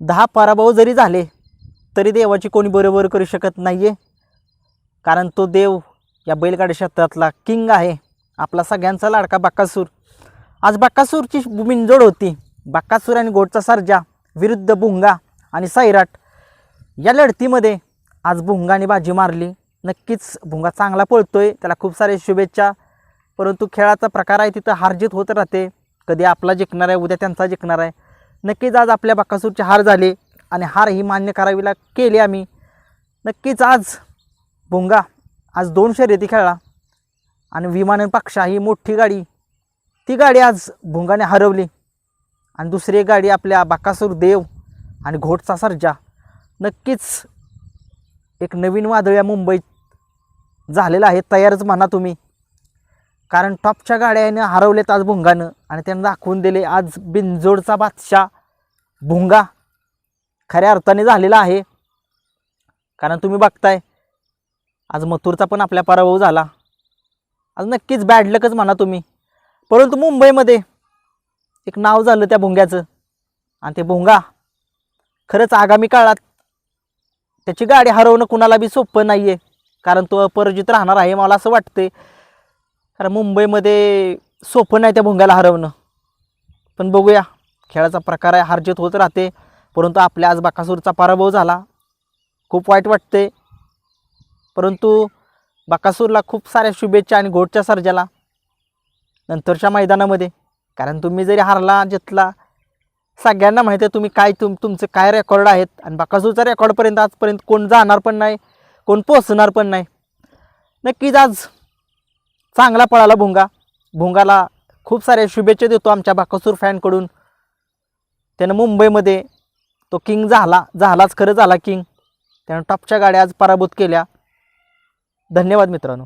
दहा पराभव जरी झाले तरी देवाची कोणी बरोबर करू शकत नाही आहे कारण तो देव या बैलगाडी क्षेत्रातला किंग आहे. आपला सगळ्यांचा लाडका बाक्कासूर आज बाक्कासूरची मिंजोड होती. बाक्कासूर आणि गोडचा सर्जा विरुद्ध भुंगा आणि सैराट या लढतीमध्ये आज भुंगाने बाजी मारली. नक्कीच भुंगा चांगला पळतोय. त्याला खूप सारे शुभेच्छा. परंतु खेळाचा प्रकार आहे तिथं हारजीत होत राहते. कधी आपला जिंकणार आहे उद्या त्यांचा जिंकणार आहे. नक्कीच आज आपल्या बाकासूरचे हार झाले आणि हार ही मान्य करावीला केली आम्ही. नक्कीच आज भुंगा आज दोन शर्यती खेळला आणि विमानन पक्षा ही मोठी गाडी. ती गाडी आज भुंगाने हरवली आणि दुसरी गाडी आपल्या बाकासूर देव आणि घोटचा सर्जा. नक्कीच एक नवीन वादळ या मुंबईत झालेलं आहे तयारच म्हणा तुम्ही. कारण टॉपच्या गाड्यानं हरवलेत आज भुंगानं आणि त्यांना दाखवून दिले आज बिनजोडचा बादशाह भुंगा. खऱ्या अर्थाने झालेला आहे. कारण तुम्ही बघताय आज मथुरचा पण आपल्या पराभव झाला. आज नक्कीच बॅड लकच म्हणा तुम्ही. परंतु मुंबईमध्ये एक नाव झालं त्या भुंग्याचं. आणि ते भुंगा खरंच आगामी काळात त्याची गाडी हरवणं कुणाला बी सोपं नाही आहे कारण तो अपराजित राहणार आहे मला असं वाटते कारण मुंबईमध्ये सोपं नाही त्या भुंग्याला हरवणं. पण बघूया. खेळाचा प्रकार आहे. हारजित होत राहते. परंतु आपल्या आज बाकासूरचा पराभव झाला. खूप वाईट वाटते. परंतु बाकासूरला खूप साऱ्या शुभेच्छा आणि घोटच्या सर्जाला. नंतरच्या मैदानामध्ये. कारण तुम्ही जरी हारला जितला सगळ्यांना माहिती आहे तुम्ही काय तुम तुमचे काय रेकॉर्ड आहेत. आणि बाकासूरचा रेकॉर्डपर्यंत आजपर्यंत कोण जाणार पण नाही कोण पोचणार पण नाही. नक्कीच आज चांगला पळाला भुंगा. भुंगाला खूप साऱ्या शुभेच्छा देतो आमच्या भाकसूर फॅनकडून. त्यानं मुंबईमध्ये तो किंग झाला. झालाच खरं झाला किंग. त्यानं टॉपच्या गाड्या आज पराभूत केल्या. धन्यवाद मित्रांनो.